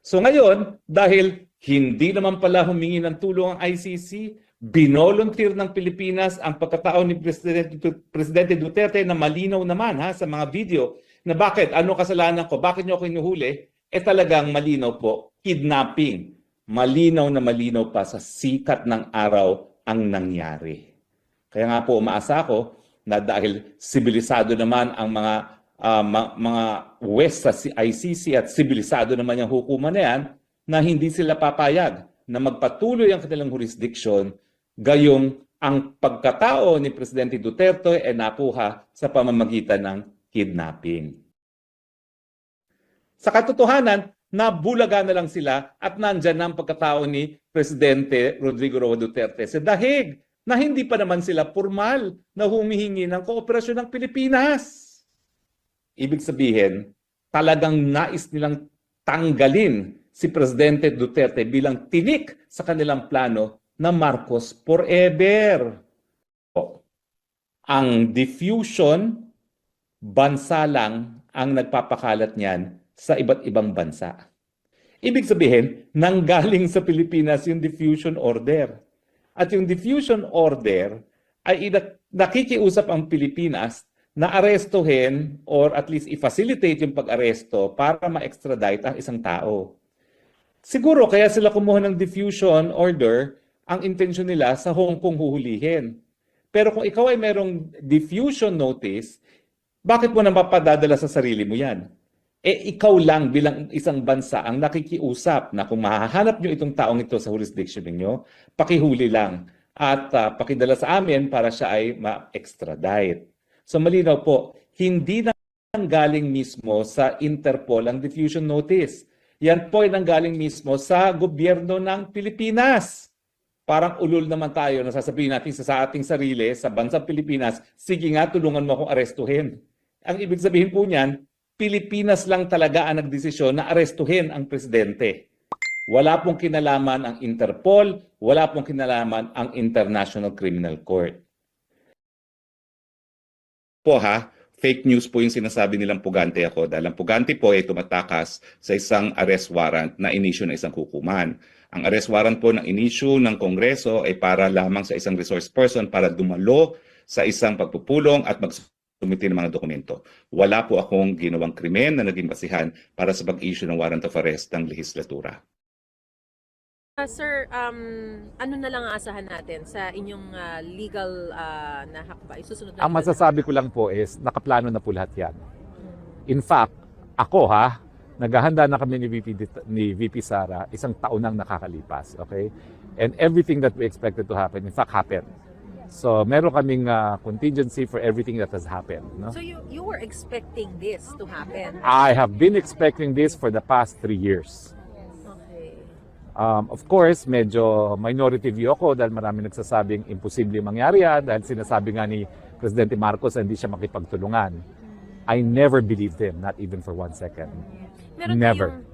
So ngayon, dahil hindi naman pala humingi ng tulong ang ICC, binolunteer ng Pilipinas ang pagkatao ni Presidente, Presidente Duterte na malinaw naman ha, sa mga video na bakit, ano kasalanan ko, bakit niyo ako inuhuli? Eh talagang malinaw po, kidnapping. Malinaw na malinaw pa sa sikat ng araw ang nangyari. Kaya nga po umaasa ako na dahil sibilisado naman ang mga ma- mga West sa ICC at sibilisado naman yung hukuman na yan, na hindi sila papayag na magpatuloy ang kanilang jurisdiction gayong ang pagkatao ni Presidente Duterte ay nakuha sa pamamagitan ng kidnapping. Sa katotohanan, nabulaga na lang sila at nandyan na ang pagkatao ni Presidente Rodrigo Roa Duterte sa dahig na hindi pa naman sila formal na humihingi ng kooperasyon ng Pilipinas. Ibig sabihin, talagang nais nilang tanggalin si Presidente Duterte bilang tinik sa kanilang plano na Marcos forever. O, Ang diffusion, bansa lang ang nagpapakalat niyan sa iba't ibang bansa. Ibig sabihin, nanggaling sa Pilipinas yung diffusion order. At yung diffusion order ay nakikiusap ang Pilipinas na arestuhin or at least i-facilitate yung pag-aresto para ma-extradite ang isang tao. Siguro kaya sila kumuha ng diffusion order, ang intensyon nila sa Hong Kong huhulihin. Pero kung ikaw ay merong diffusion notice, bakit mo na mapadadala sa sarili mo yan? Eh ikaw lang bilang isang bansa ang nakikiusap na kung mahahanap nyo itong taong ito sa jurisdiction ninyo, pakihuli lang at ah, pakidala sa amin para siya ay ma-extradite. So malinaw po, hindi na galing mismo sa Interpol ang diffusion notice. Yan po ay nanggaling mismo sa gobyerno ng Pilipinas. Parang ulul naman tayo na sasabihin natin sa, sa ating sarili, sa bansang Pilipinas, sige nga, tulungan mo akong arestuhin. Ang ibig sabihin po niyan, Pilipinas lang talaga ang nagdesisyon na arestuhin ang presidente. Wala pong kinalaman ang Interpol, wala pong kinalaman ang International Criminal Court. Po ha, fake news po yung sinasabi nilang pugante ako dahil ang pugante po ay tumatakas sa isang arrest warrant na inisyu ng isang hukuman. Ang arrest warrant po ng inisyu ng Kongreso ay para lamang sa isang resource person para dumalo sa isang pagpupulong at magsumiti ng mga dokumento. Wala po akong ginawang krimen na naging basihan para sa pag-issue ng warrant of arrest ng legislatura. Ah, sir, um, ano na lang ang asahan natin sa inyong ah, legal ah, na hakbay? Susunod na Ang masasabi ko lang po is, nakaplano na po lahat yan. In fact, ako ha, naghahanda na kami ni VP, ni VP Sara isang taon nang nakakalipas, okay? And everything that we expected to happen, in fact, happened. So, meron kaming ah, contingency for everything that has happened. No? So you you were expecting this to happen? I have been expecting this for the past three years. Um, of course, medyo minority view ako dahil marami nagsasabing imposible mangyari yan dahil sinasabi nga ni Presidente Marcos na hindi siya makipagtulungan. I never believed him, not even for one second. Meron Never. kayong